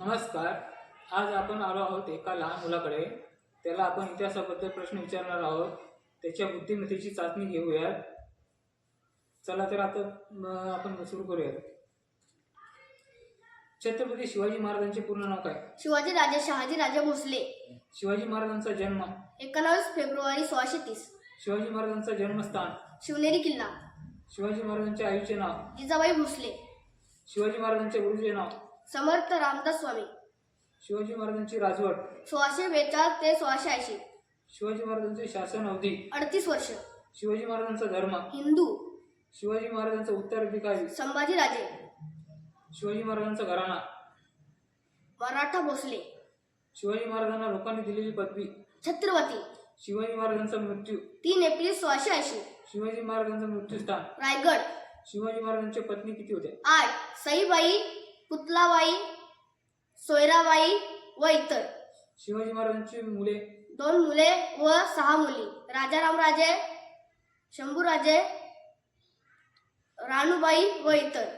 नमस्कार. आज आपण आलो आहोत एका लहान मुलाकडे. त्याला आपण इतिहासाबद्दल प्रश्न विचारणार आहोत. त्याच्या बुद्धिमत्तेची चाचणी घेऊयात. चला तर आता आपण सुरू करूयात. छत्रपती शिवाजी महाराजांचे पूर्ण नाव काय? शिवाजी राजे शहाजी राजे भोसले. शिवाजी महाराजांचा जन्म? एकोणावीस फेब्रुवारी सोळाशे तीस. शिवाजी महाराजांचं जन्मस्थान? शिवनेरी किल्ला. शिवाजी महाराजांचे आईचे नाव? जिजाबाई भोसले. शिवाजी महाराजांचे गुरुचे नाव? समर्थ रामदास स्वामी. शिवाजी महाराजांची राजवट. सोळाशे बेचाळीस ते सोळाशे ऐंशी. शिवाजी महाराजांचे शासन अवधी. अडतीस वर्ष. शिवाजी महाराजांचा धर्म. हिंदू. शिवाजी महाराजांचा उत्तराधिकारी. संभाजी राजे. शिवाजी महाराजांचा घराणा. मराठा भोसले. शिवाजी महाराजांना लोकांनी दिलेली पदवी. छत्रपती. शिवाजी महाराजांचा मृत्यू. तीन एप्रिल सोळाशे ऐंशी. शिवाजी महाराजांचं मृत्यूस्थान रायगड. शिवाजी महाराजांच्या पत्नी किती होत्या? आठ. सईबाई पुतलाबाई सोयराबाई व इतर. शिवाजी महाराजांची मुले. दोन मुले व सहा मुली. राजारामराजे शंभूराजे राणूबाई व इतर.